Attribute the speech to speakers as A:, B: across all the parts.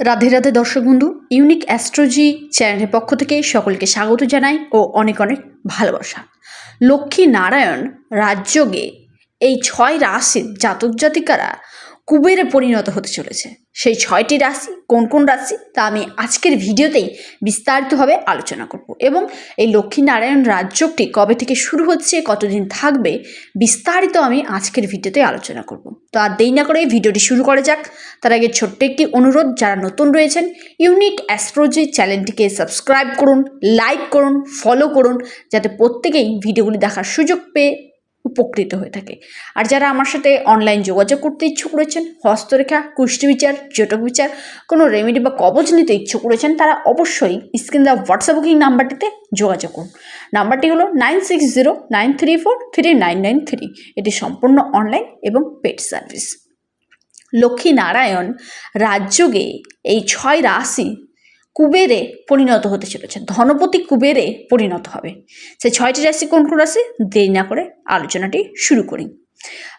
A: রাধে রাধে দর্শক বন্ধু ইউনিক অ্যাস্ট্রোজি চ্যানেলের পক্ষ থেকে সকলকে স্বাগত জানাই ও অনেক অনেক ভালোবাসা। লক্ষ্মী নারায়ণ রাজযোগে এই ছয় রাশির জাতক জাতিকারা কুবেরে পরিণত হতে চলেছে। সেই ছয়টি রাশি কোন কোন রাশি তা আমি আজকের ভিডিওতেই বিস্তারিতভাবে আলোচনা করব এবং এই লক্ষ্মীনারায়ণ রাজযোগটি কবে থেকে শুরু হচ্ছে, কতদিন থাকবে, বিস্তারিত আমি আজকের ভিডিওতে আলোচনা করব। তো আর দেরি না করে ভিডিওটি শুরু করা যাক। তার আগে ছোট্ট একটি অনুরোধ, যারা নতুন রয়েছেন, ইউনিক অ্যাস্ট্রোজি চ্যানেলটিকে সাবস্ক্রাইব করুন, লাইক করুন, ফলো করুন, যাতে প্রত্যেকেই ভিডিওগুলি দেখার সুযোগ পেয়ে উপকৃত হয়ে থাকে। আর যারা আমার সাথে অনলাইন যোগাযোগ করতে ইচ্ছুক রয়েছেন, হস্তরেখা, কুষ্টি বিচার, জটক বিচার, কোনো রেমেডি বা কবচ নিতে ইচ্ছুক রয়েছেন, তারা অবশ্যই স্ক্রিন দেওয়া হোয়াটসঅ্যাপ বুকিং নাম্বারটিতে যোগাযোগ করুন। নাম্বারটি হলো nine six zero nine three four three nine nine three এটি সম্পূর্ণ অনলাইন এবং পেড সার্ভিস লক্ষ্মী নারায়ণ রাজযোগে এই ছয় রাশি কুবেরে পরিণত হতে চলেছে ধনপতি কুবেরে পরিণত হবে। সেই ছয়টি রাশি কোন কোন রাশি? দেরি না করে আলোচনাটি শুরু করি।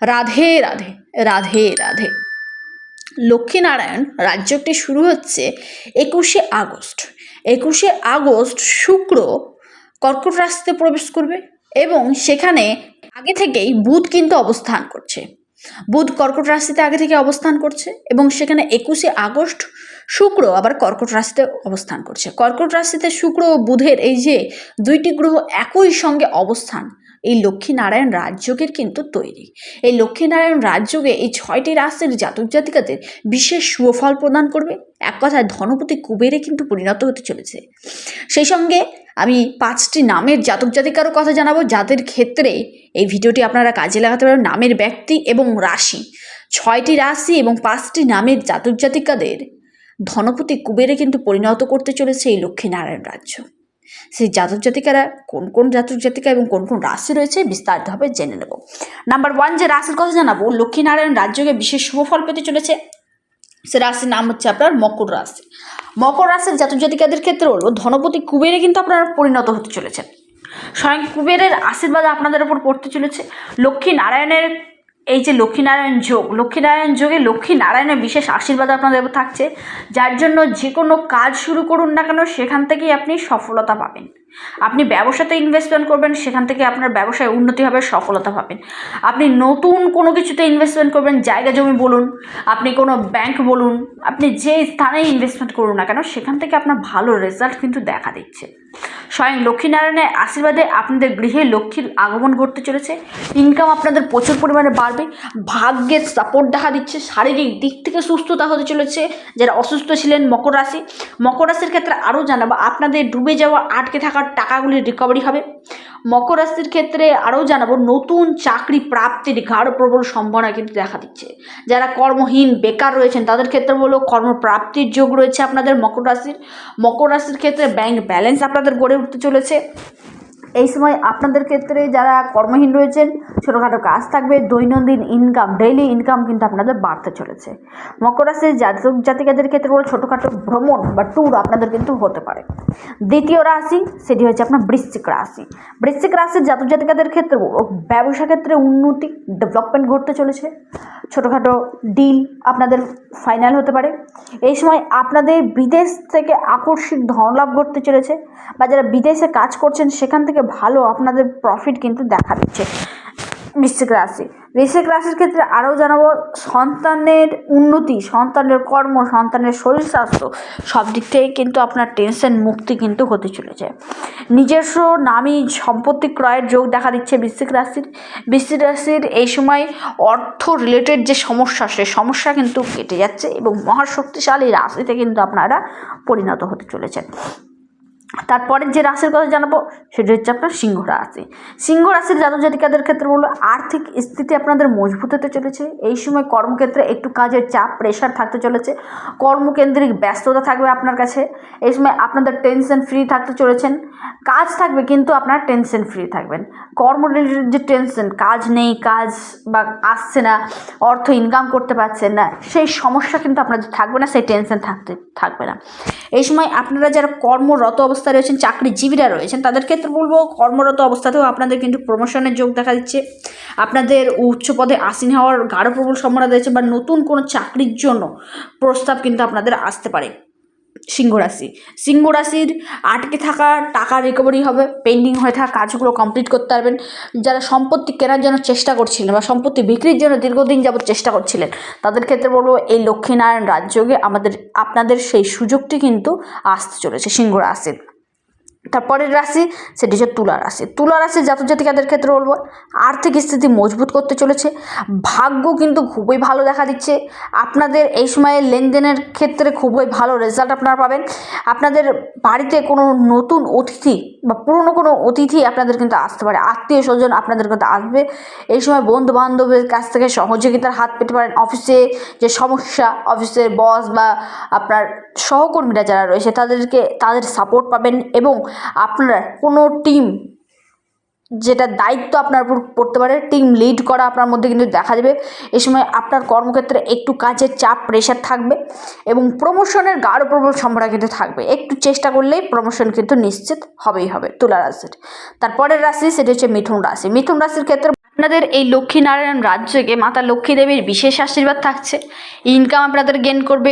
A: রাধে রাধে রাধে রাধে। লক্ষ্মীনারায়ণ রাজ্যটি শুরু হচ্ছে একুশে আগস্ট। একুশে আগস্ট শুক্র কর্কট রাশিতে প্রবেশ করবে এবং সেখানে আগে থেকেই বুধ কিন্তু অবস্থান করছে। বুধ কর্কট রাশিতে আগে থেকে অবস্থান করছে এবং সেখানে একুশে আগস্ট শুক্র আবার কর্কট রাশিতে অবস্থান করছে। কর্কট রাশিতে শুক্র ও বুধের এই যে দুইটি গ্রহ একই সঙ্গে অবস্থান, এই লক্ষ্মীনারায়ণ রাজযোগের কিন্তু তৈরি। এই লক্ষ্মীনারায়ণ রাজযোগে এই ছয়টি রাশির জাতক জাতিকাদের বিশেষ সুফল প্রদান করবে। এক কথায় ধনপতি কুবেরে কিন্তু পরিণত হতে চলেছে। সেই সঙ্গে আমি পাঁচটি নামের জাতক জাতিকারও কথা জানাব, যাদের ক্ষেত্রে এই ভিডিওটি আপনারা কাজে লাগাতে পারবেন নামের ব্যক্তি এবং রাশি। ছয়টি রাশি এবং পাঁচটি নামের জাতক জাতিকাদের ধনপতি কুবেরে কিন্তু পরিণত করতে চলেছে এই লক্ষ্মীনারায়ণ রাজ্য। সেই জাতক জাতিকারা কোন কোন জাতক জাতিকা এবং কোন কোন রাশি রয়েছে বিস্তারিতভাবে জেনে নেব। নাম্বার ওয়ান যে রাশির কথা জানাব, লক্ষ্মীনারায়ণ রাজ্যকে বিশেষ শুভফল পেতে চলেছে। সে রাশির নাম হচ্ছে আপনার মকর রাশি। মকর রাশির জাতক জাতিকাদের ক্ষেত্রে হলো ধনপতি কুবেরে কিন্তু আপনারা পরিণত হতে চলেছেন। স্বয়ং কুবেরের আশীর্বাদ আপনাদের উপর পড়তে চলেছে। লক্ষ্মী নারায়ণের এই যে লক্ষ্মীনারায়ণ যোগ, লক্ষ্মীনারায়ণ যোগে লক্ষ্মীনারায়ণের বিশেষ আশীর্বাদ আপনাদের থাকছে, যার জন্য যে কোনো কাজ শুরু করুন না কেন, সেখান থেকেই আপনি সফলতা পাবেন। আপনি ব্যবসাতে ইনভেস্টমেন্ট করবেন, সেখান থেকে আপনার ব্যবসায় উন্নতি হবে, সফলতা পাবেন। আপনি নতুন কোনো কিছুতে ইনভেস্টমেন্ট করবেন, জায়গা জমি বলুন, আপনি কোনো ব্যাংক বলুন, আপনি যে স্থানে ইনভেস্টমেন্ট করুন না কেন, সেখান থেকে আপনার ভালো রেজাল্ট কিন্তু দেখা দিচ্ছে। স্বয়ং লক্ষ্মীনারায়ণের আশীর্বাদে আপনাদের গৃহে লক্ষ্মীর আগমন ঘটতে চলেছে। ইনকাম আপনাদের প্রচুর পরিমাণে বাড়বে, ভাগ্যের সাপোর্ট দেখা দিচ্ছে, শারীরিক দিক থেকে সুস্থতা হতে চলেছে। যারা অসুস্থ ছিলেন মকর রাশি, মকর রাশির ক্ষেত্রে আরও জানাব, আপনাদের ডুবে যাওয়া, আটকে থাকার টাকাগুলি রিকভারি হবে। মকর রাশির ক্ষেত্রে আরও জানাব, নতুন চাকরি প্রাপ্তির গাঢ় প্রবল সম্ভাবনা কিন্তু দেখা দিচ্ছে। যারা কর্মহীন, বেকার রয়েছেন, তাদের ক্ষেত্রে বলো কর্মপ্রাপ্তির যোগ রয়েছে আপনাদের মকর রাশির। মকর রাশির ক্ষেত্রে ব্যাংক ব্যালেন্স আপনাদের গড়ে উঠতে চলেছে। এই সময় আপনাদের ক্ষেত্রে যারা কর্মহীন রয়েছেন, ছোটোখাটো কাজ থাকবে, দৈনন্দিন ইনকাম ডেইলি ইনকাম কিন্তু আপনাদের বাড়তে চলেছে। মকর রাশির জাতক জাতিকাদের ক্ষেত্রে বলে ছোটোখাটো ভ্রমণ বা ট্যুর আপনাদের কিন্তু হতে পারে। দ্বিতীয় রাশি, সেটি হচ্ছে আপনার বৃশ্চিক রাশি। বৃশ্চিক রাশির জাতক জাতিকাদের ক্ষেত্রে ব্যবসা ক্ষেত্রে উন্নতি ডেভেলপমেন্ট ঘটতে চলেছে। ছোটোখাটো ডিল আপনাদের ফাইনাল হতে পারে। এই সময় আপনাদের বিদেশ থেকে আকস্মিক ধনলাভ ঘটতে চলেছে। বা যারা বিদেশে কাজ করছেন, সেখান থেকে ভালো আপনাদের প্রফিট কিন্তু দেখা দিচ্ছে বৃশ্চিক রাশি। বৃশ্চিক রাশির ক্ষেত্রে আরও জানাব, সন্তানের উন্নতি, সন্তানের কর্ম, সন্তানের শরীর স্বাস্থ্য, সব দিক থেকে কিন্তু আপনার টেনশন মুক্তি কিন্তু হতে চলেছে। নিজস্ব নামী সম্পত্তি ক্রয়ের যোগ দেখা দিচ্ছে বৃশ্চিক রাশির। বৃশ্চিক রাশির এই সময় অর্থ রিলেটেড যে সমস্যা, সে সমস্যা কিন্তু কেটে যাচ্ছে এবং মহাশক্তিশালী রাশিতে কিন্তু আপনারা পরিণত হতে চলেছেন। তারপরের যে রাশির কথা জানাব, সেটা হচ্ছে আপনার সিংহ রাশি। সিংহ রাশির জাতক জাতিকাদের ক্ষেত্রে বলব, আর্থিক স্থিতি আপনাদের মজবুত হতে চলেছে। এই সময় কর্মক্ষেত্রে একটু কাজের চাপ প্রেশার থাকতে চলেছে। কর্মকেন্দ্রিক ব্যস্ততা থাকবে আপনার কাছে। এই সময় আপনাদের টেনশন ফ্রি থাকতে চলেছেন। কাজ থাকবে, কিন্তু আপনার টেনশন ফ্রি থাকবেন। কর্ম যে টেনশন কাজ নেই, কাজ বা আসছে না, অর্থ ইনকাম করতে পারছেন না, সেই সমস্যা কিন্তু আপনাদের থাকবে না, সেই টেনশন থাকতে থাকবে না। এই সময় আপনারা যারা কর্মরত অবস্থা অবস্থায় রয়েছেন, চাকরিজীবীরা রয়েছেন তাদের ক্ষেত্রে বলব কর্মরত অবস্থাতেও আপনাদের কিন্তু প্রমোশনের যোগ দেখা দিচ্ছে। আপনাদের উচ্চ পদে আসীন হওয়ার গাঢ় প্রবল সম্ভাবনা রয়েছে বা নতুন কোনো চাকরির জন্য প্রস্তাব কিন্তু আপনাদের আসতে পারে সিংহ রাশি। সিংহ রাশির আটকে থাকা টাকা রিকভারি হবে পেন্ডিং হয়ে থাকা কাজগুলো কমপ্লিট করতে পারবেন। যারা সম্পত্তি কেনার জন্য চেষ্টা করছিলেন বা সম্পত্তি বিক্রির জন্য দীর্ঘদিন যাবত চেষ্টা করছিলেন, তাদের ক্ষেত্রে বলব এই লক্ষ্মীনারায়ণ রাজযোগে আমাদের, আপনাদের সেই সুযোগটি কিন্তু আসতে চলেছে সিংহ রাশির। তারপরের রাশি, সেটি হচ্ছে তুলা রাশি। তুলা রাশির জাতক জাতিকাদের ক্ষেত্রে বলব, আর্থিক স্থিতি মজবুত করতে চলেছে। ভাগ্য কিন্তু খুবই ভালো দেখা দিচ্ছে। আপনাদের এই সময়ে লেনদেনের ক্ষেত্রে খুবই ভালো রেজাল্ট আপনারা পাবেন। আপনাদের বাড়িতে কোনো নতুন অতিথি বা পুরনো কোনো অতিথি আপনাদের কিন্তু আসতে পারে। আত্মীয় স্বজন আপনাদের কিন্তু আসবে। এই সময় বন্ধু বান্ধবের কাছ থেকে সহযোগিতার হাত পেতে পারেন। অফিসে যে সমস্যা, অফিসের বস বা আপনার সহকর্মীরা যারা রয়েছে, তাদেরকে তাদের সাপোর্ট পাবেন এবং আপনারা কোনো টিম যেটা দায়িত্ব আপনার উপর পড়তে পারে টিম লিড করা আপনার মধ্যে কিন্তু দেখা যাবে। এ সময় আপনার কর্মক্ষেত্রে একটু কাজের চাপ প্রেশার থাকবে এবং প্রমোশনের গাঢ় প্রবল সম্ভাবনা কিন্তু থাকবে। একটু চেষ্টা করলেই প্রমোশন কিন্তু নিশ্চিত হবেই হবে তুলা রাশির তারপরের রাশি সেটি হচ্ছে মিথুন রাশি। মিথুন রাশির ক্ষেত্রে আপনাদের এই লক্ষ্মীনারায়ণ রাজ্যকে মাতা লক্ষ্মী দেবীর বিশেষ আশীর্বাদ থাকছে। ইনকাম আপনাদের গেন করবে।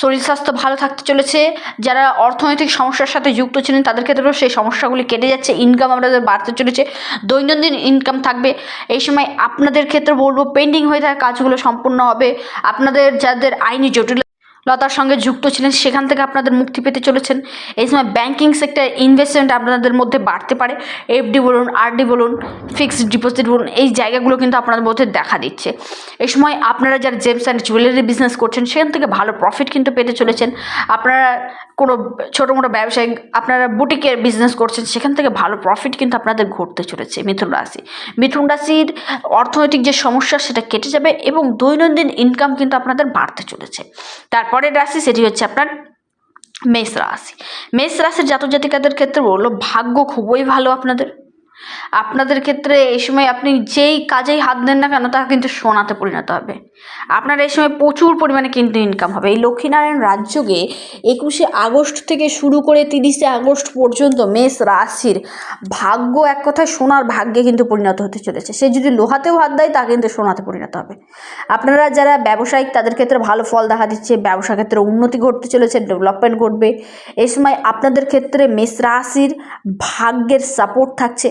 A: শরীর স্বাস্থ্য ভালো থাকতে চলেছে। যারা অর্থনৈতিক সমস্যার সাথে যুক্ত ছিলেন, তাদের ক্ষেত্রেও সেই সমস্যাগুলি কেটে যাচ্ছে। ইনকাম আপনাদের বাড়তে চলেছে। দৈনন্দিন ইনকাম থাকবে। এই সময় আপনাদের ক্ষেত্রে বলব পেন্ডিং হয়ে থাকা কাজগুলো সম্পূর্ণ হবে। আপনাদের যাদের আইনি জটিল লতার সঙ্গে যুক্ত ছিলেন, সেখান থেকে আপনাদের মুক্তি পেতে চলেছেন। এই সময় ব্যাংকিং সেক্টর ইনভেস্টমেন্ট আপনাদের মধ্যে বাড়তে পারে। এফডি বলুন আরডি বলুন ফিক্সড ডিপোজিট বলুন, এই জায়গাগুলো কিন্তু আপনাদের মধ্যে দেখা দিচ্ছে। এই সময় আপনারা যারা জেমস অ্যান্ড জুয়েলারি বিজনেস করছেন, সেখান থেকে ভালো প্রফিট কিন্তু পেতে চলেছেন। আপনারা কোনো ছোটো মোটো ব্যবসায়িক আপনারা বুটিকের বিজনেস করছেন, সেখান থেকে ভালো প্রফিট কিন্তু আপনাদের ঘটতে চলেছে মিথুন রাশি। মিথুন রাশির অর্থনৈতিক যে সমস্যা, সেটা কেটে যাবে এবং দৈনন্দিন ইনকাম কিন্তু আপনাদের বাড়তে চলেছে। তারপরের রাশি সেটি হচ্ছে আপনার মেষ রাশি। মেষ রাশির জাতক জাতিকাদের ক্ষেত্রে বলল, ভাগ্য খুবই ভালো আপনাদের। আপনাদের ক্ষেত্রে এই সময় আপনি যেই কাজেই হাত দেন না কেন তা কিন্তু সোনাতে পরিণত হবে। আপনার এই সময় প্রচুর পরিমাণে কিন্তু ইনকাম হবে। এই লক্ষ্মীনারায়ণ রাজ্যকে একুশে আগস্ট থেকে শুরু করে তিরিশে আগস্ট পর্যন্ত মেষ রাশির ভাগ্য এক কথায় সোনার ভাগ্যে কিন্তু পরিণত হতে চলেছে। সে যদি লোহাতেও হাত দেয়, তা কিন্তু সোনাতে পরিণত হবে। আপনারা যারা ব্যবসায়িক, তাদের ক্ষেত্রে ভালো ফল দেখা দিচ্ছে। ব্যবসা ক্ষেত্রে উন্নতি ঘটতে চলেছে ডেভেলপমেন্ট ঘটবে। এই সময় আপনাদের ক্ষেত্রে মেষ রাশির ভাগ্যের সাপোর্ট থাকছে।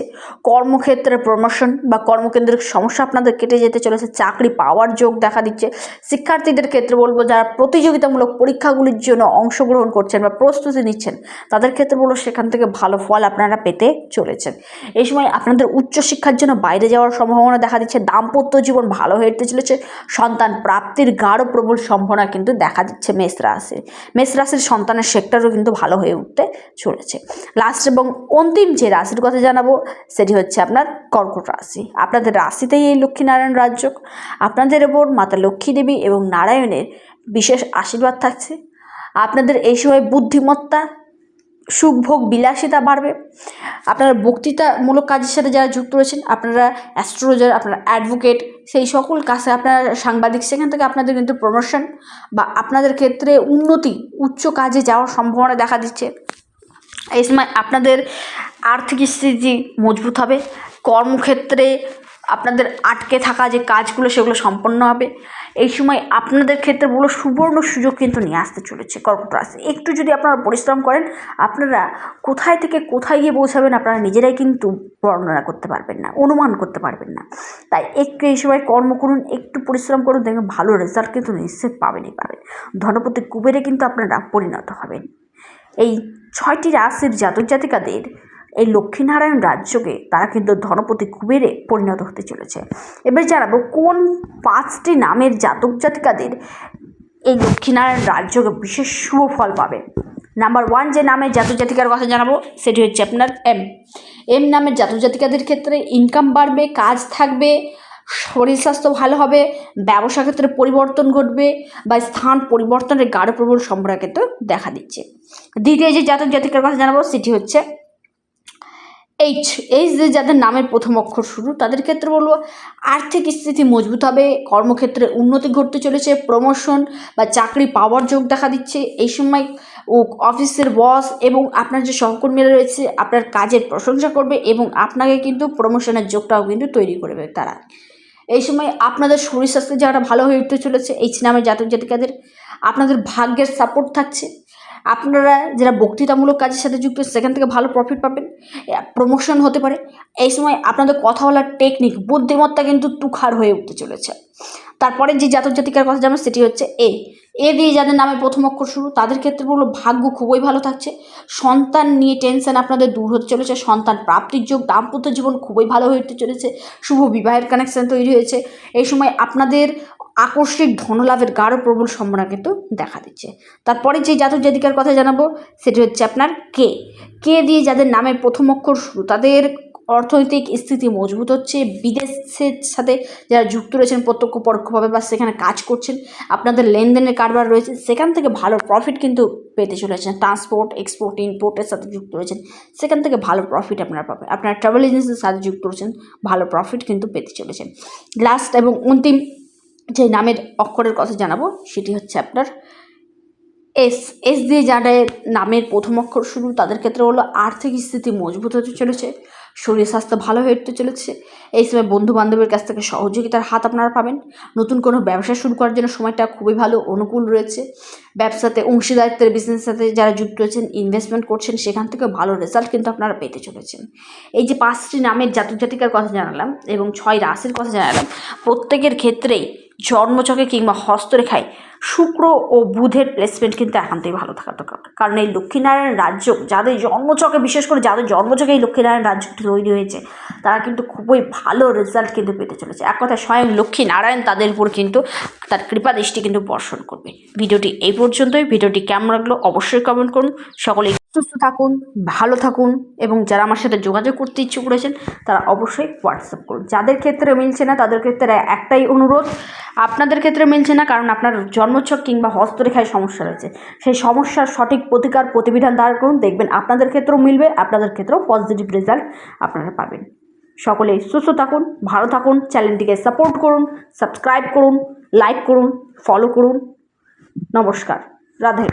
A: কর্মক্ষেত্রে প্রমোশন বা কর্মকেন্দ্রিক সমস্যা আপনাদের কেটে যেতে চলেছে, চাকরি পাওয়ার যোগ দেখা দিচ্ছে। শিক্ষার্থীদের ক্ষেত্রে বলব, যারা প্রতিযোগিতামূলক পরীক্ষাগুলির জন্য অংশগ্রহণ করছেন বা প্রস্তুতি নিচ্ছেন, তাদের ক্ষেত্রে বলব সেখান থেকে ভালো ফল আপনারা পেতে চলেছেন। এই সময় আপনাদের উচ্চশিক্ষার জন্য বাইরে যাওয়ার সম্ভাবনা দেখা দিচ্ছে, দাম্পত্য জীবন ভালো হয়ে চলেছে, সন্তান প্রাপ্তির গাঢ় প্রবল সম্ভাবনা কিন্তু দেখা দিচ্ছে মেষ রাশির মেষ রাশির সন্তানের সেক্টরও কিন্তু ভালো হয়ে উঠতে চলেছে। লাস্ট এবং অন্তিম যে রাশির কথা জানাব সেটি হচ্ছে আপনার কর্কট রাশি। আপনাদের রাশিতেই এই লক্ষ্মীনারায়ণ রাজ্য আপনাদের ওপর মাতা লক্ষ্মী দেবী এবং নারায়ণের বিশেষ আশীর্বাদ থাকছে। আপনাদের এই সময় বুদ্ধিমত্তা সুখভোগ বিলাসিতা বাড়বে। আপনারা বক্তৃতামূলক কাজের সাথে যারা যুক্ত রয়েছেন, আপনারা অ্যাস্ট্রোলজার আপনারা অ্যাডভোকেট সেই সকল কাজে আপনারা সাংবাদিক, সেখান থেকে আপনাদের কিন্তু প্রমোশন বা আপনাদের ক্ষেত্রে উন্নতি, উচ্চ কাজে যাওয়ার সম্ভাবনা দেখা দিচ্ছে। এই সময় আপনাদের আর্থিক স্থিতি মজবুত হবে। কর্মক্ষেত্রে আপনাদের আটকে থাকা যে কাজগুলো সেগুলো সম্পন্ন হবে। এই সময় আপনাদের ক্ষেত্রে বলো সুবর্ণ সুযোগ কিন্তু নিয়ে আসতে চলেছে কর্কট রাশি। একটু যদি আপনারা পরিশ্রম করেন, আপনারা কোথায় থেকে কোথায় গিয়ে পৌঁছাবেন আপনারা নিজেরাই কিন্তু বর্ণনা করতে পারবেন না, অনুমান করতে পারবেন না। তাই একটু এই সময় কর্ম করুন, একটু পরিশ্রম করুন, দেখবেন ভালো রেজাল্ট কিন্তু নিশ্চিত পাবেনই পাবেন ধনপতি কুবেরে কিন্তু আপনারা পরিণত হবেন। এই ছয়টি রাশির জাতক জাতিকাদের এই লক্ষ্মীনারায়ণ রাজ্যকে তারা কিন্তু ধনপতি কুবেরে পরিণত হতে চলেছে। এবার জানাব কোন পাঁচটি নামের জাতক জাতিকাদের এই লক্ষ্মীনারায়ণ রাজ্যকে বিশেষ শুভ ফল পাবে? নাম্বার ওয়ান যে নামের জাতক জাতিকার কথা জানাব, সেটি হচ্ছে আপনার এম এম নামের জাতক জাতিকাদের ক্ষেত্রে ইনকাম বাড়বে, কাজ থাকবে, শরীর স্বাস্থ্য ভালো হবে, ব্যবসা ক্ষেত্রে পরিবর্তন ঘটবে বা স্থান পরিবর্তনের গাঢ় প্রবল সম্ভাবনা কিন্তু দেখা দিচ্ছে। দ্বিতীয় যে জাতক জাতিকার কথা জানাব, সেটি হচ্ছে এইচ এইচ দিয়ে যাদের নামের প্রথম অক্ষর শুরু, তাদের ক্ষেত্রে বলব, আর্থিক স্থিতি মজবুত হবে, কর্মক্ষেত্রে উন্নতি ঘটতে চলেছে প্রমোশন বা চাকরি পাওয়ার যোগ দেখা দিচ্ছে। এই সময় ও অফিসের বস এবং আপনার যে সহকর্মীরা রয়েছে, আপনার কাজের প্রশংসা করবে এবং আপনাকে কিন্তু প্রমোশনের যোগটাও কিন্তু তৈরি করবে তারা। এই সময় আপনাদের শরীর স্বাস্থ্য জায়গাটা ভালো হয়ে উঠতে চলেছে এইচ নামের জাতক জাতিকাদের আপনাদের ভাগ্যের সাপোর্ট থাকছে। আপনারা যারা বক্তৃতামূলক কাজের সাথে যুক্ত, সেখান থেকে ভালো প্রফিট পাবেন। প্রমোশন হতে পারে। এই সময় আপনাদের কথা বলার টেকনিক বুদ্ধিমত্তা কিন্তু তুখার হয়ে উঠতে চলেছে। তারপরে যে জাতক জাতিকার কথা জানব, সেটি হচ্ছে এ। এ দিয়ে যাদের নামে প্রথম অক্ষর শুরু, তাদের ক্ষেত্রে বলল ভাগ্য খুবই ভালো থাকছে। সন্তান নিয়ে টেনশন আপনাদের দূর হতে চলেছে। সন্তান প্রাপ্তির যোগ, দাম্পত্য জীবন খুবই ভালো হয়ে উঠতে চলেছে। শুভ বিবাহের কানেকশন তৈরি হয়েছে। এই সময় আপনাদের আকস্মিক ধনলাভের গাঢ় প্রবল সম্ভাবনা কিন্তু দেখা দিচ্ছে। তারপরে যে জাতক জাতিকার কথা জানাব, সেটি হচ্ছে আপনার কে। কে দিয়ে যাদের নামের প্রথম অক্ষর শুরু, তাদের অর্থনৈতিক স্থিতি মজবুত হচ্ছে, বিদেশের সাথে যারা যুক্ত রয়েছেন প্রত্যক্ষ পরোক্ষভাবে বা সেখানে কাজ করছেন, আপনাদের লেনদেনের কারবার রয়েছে, সেখান থেকে ভালো প্রফিট কিন্তু পেতে চলেছেন। ট্রান্সপোর্ট এক্সপোর্ট ইম্পোর্টের সাথে যুক্ত রয়েছেন, সেখান থেকে ভালো প্রফিট আপনারা পাবেন। আপনারা ট্রাভেল এজেন্সির সাথে যুক্ত রয়েছেন, ভালো প্রফিট কিন্তু পেতে চলেছেন। লাস্ট এবং অন্তিম যে নামের অক্ষরের কথা জানাব, সেটি হচ্ছে আপনার এস। এস দিয়ে যারা নামের প্রথম অক্ষর শুরু, তাদের ক্ষেত্রে হলো আর্থিক স্থিতি মজবুত হতে চলেছে, শরীর স্বাস্থ্য ভালো হয়ে উঠতে চলেছে। এই সময় বন্ধু বান্ধবের কাছ থেকে সহযোগিতার হাত আপনারা পাবেন। নতুন কোনো ব্যবসা শুরু করার জন্য সময়টা খুবই ভালো, অনুকূল রয়েছে। ব্যবসাতে অংশীদারিত্বের বিজনেসের সাথে যারা যুক্ত রয়েছেন ইনভেস্টমেন্ট করছেন, সেখান থেকে ভালো রেজাল্ট কিন্তু আপনারা পেতে চলেছেন। এই যে পাঁচটি নামের জাতক জাতিকার কথা জানালাম এবং ছয় রাশির কথা জানালাম, প্রত্যেকের ক্ষেত্রেই জন্মচকে কিংবা হস্তরেখায় শুক্র ও বুধের প্লেসমেন্ট কিন্তু একান্তই ভালো থাকা দরকার। কারণ এই লক্ষ্মীনারায়ণ রাজ্য, যাদের জন্মচকে, বিশেষ করে যাদের জন্মচকে এই লক্ষ্মীনারায়ণ রাজ্যটি তৈরি হয়েছে, তারা কিন্তু খুবই ভালো রেজাল্ট কিন্তু পেতে চলেছে। এক কথায় স্বয়ং লক্ষ্মীনারায়ণ তাদের উপর কিন্তু তার কৃপা দৃষ্টি কিন্তু বর্ষণ করবে। ভিডিওটি এই পর্যন্তই। ভিডিওটি কেমন লাগল অবশ্যই কমেন্ট করুন। সকলেই সুস্থ থাকুন, ভালো থাকুন এবং যারা আমার সাথে যোগাযোগ করতে ইচ্ছুক রয়েছেন, তারা অবশ্যই হোয়াটসঅ্যাপ করুন। যাদের ক্ষেত্রে মিলছে না, তাদের ক্ষেত্রে একটাই অনুরোধ, আপনাদের ক্ষেত্রে মিলছে না, কারণ আপনার জন্মছক কিংবা হস্তরেখায় সমস্যা রয়েছে। সেই সমস্যার সঠিক প্রতিকার প্রতিবিধান দাঁড় করুন, দেখবেন আপনাদের ক্ষেত্রেও মিলবে, আপনাদের ক্ষেত্রেও পজিটিভ রেজাল্ট আপনারা পাবেন। সকলেই সুস্থ থাকুন, ভালো থাকুন, চ্যানেলটিকে সাপোর্ট করুন সাবস্ক্রাইব করুন লাইক করুন ফলো করুন। নমস্কার, রাধে।